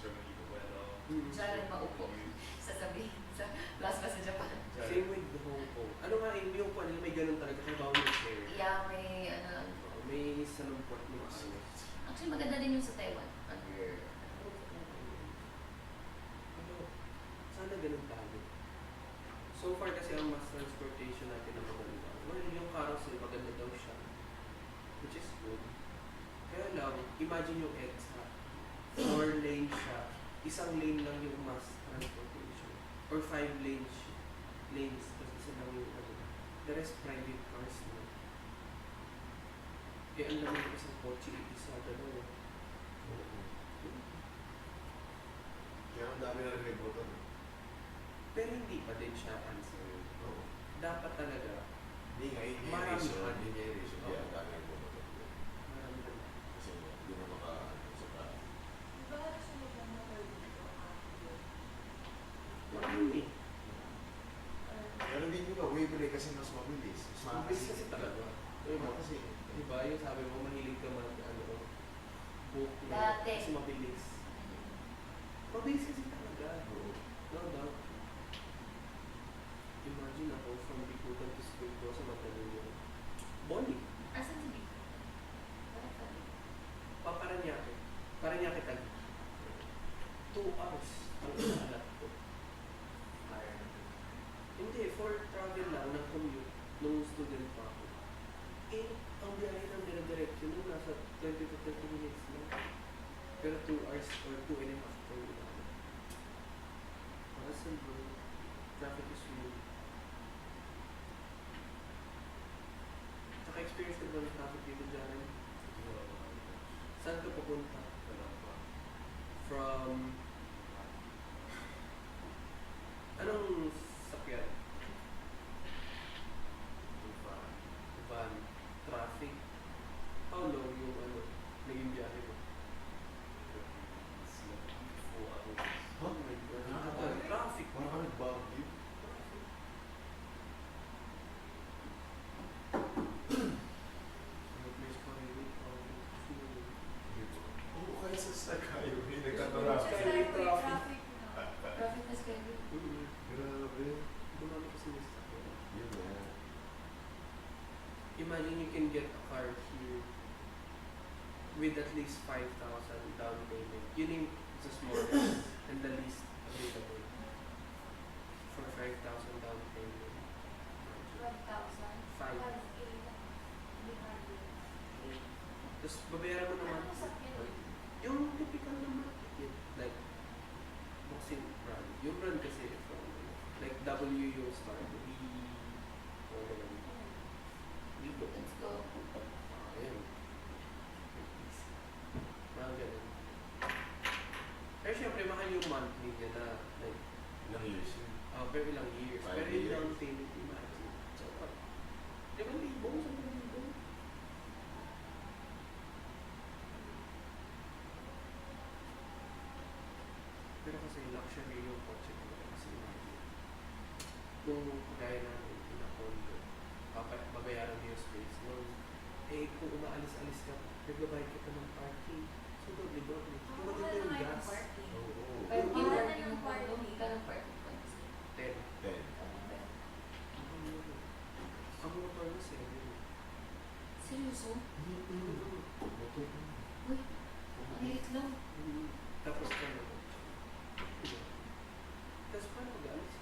Diyan rin maupo. Sasabihin sa plasma sa Japan. Same with the Hong Kong. Ano nga, yung yung kwan nila may ganun talaga kay bawal share. Yeah, may ano. May sanumport mo ano. Actually, maganda din yung sa Taiwan. Under... Ano, sana ganun tayo. So far kasi ang mass transportation natin na maganda. Well, yung carousel, maganda daw siya. Which is good. Kaya lang, imagine yung EDSA. Siya. Isang lane lang yung mass transportation. Or five lanes. Lanes. Tapos isa lang yung ano. The rest private cars na. Eh, ang lamang ng isang kotse, isa, dalawa. Kaya ang dami na rin boto. Pero hindi pa din siya answer. Oo. Dapat talaga, Hindi nga, hindi yung Marami reason. pa. Hindi niya yung reason. Kaya ang dami ng boto. marami na. Kasi hindi na maka... Sa ka. Marami. Pero hindi nyo ka Waverly kasi mas mabilis. Mas Mabilis kasi talaga. Diba? Kasi... Diba, yung sabi mo, mahilig ka mag, ano, book na, Dati. kasi mabilis. Mabilis kasi talaga. Oo. No doubt. Imagine ako from Bikutan to school ko sa Mandaluyong. Bonnie. Asan si Biko? Bakit rin? Paparanyake. Paranyake tag. Two hours ang alat. Hindi, for travel lang, ng commute, nung student pa ako. Eh, ang biyahe ng dire-diretso nung nasa 20 to 30 minutes lang. Pero 2 hours or 2 and a half ko yun ako. Hassle bro. Traffic is real. Naka-experience ka ba ng traffic dito dyan? Saan ka pupunta? From... Grabe. Dumami kasi yung sakyan. Yun na. Imagine you can get a car here with at least 5,000 down payment. Yun yung the smallest and the least available for 5,000 down payment. Five. Tapos babayaran mo naman yung typical na market yun. Like, boxing brand. Yung brand kasi from, like W yung start. B, o ganun. Dito. Let's go. Ayan. Mga ganun. Pero syempre, mahal yung monthly niya na, like, Ilang years yun? uh, pero ilang years. Five pero yung down payment, imagine. So, kasi luxury yung kotse nila kasi imagine. Kung gaya na in a condo, babayaran mo yung space mo. Eh, kung umaalis-alis ka, nagbabayad ka pa ng parking. So, doble doble. Kung maganda yung gas. Oo. Oh, oh. Parking na ng parking. Ka ng parking. Ten. Ten. Ang motor mo sa inyo. Seryoso? Mm-hmm. Motor mo. Uy, ang liit lang. Tapos, ano? That's part of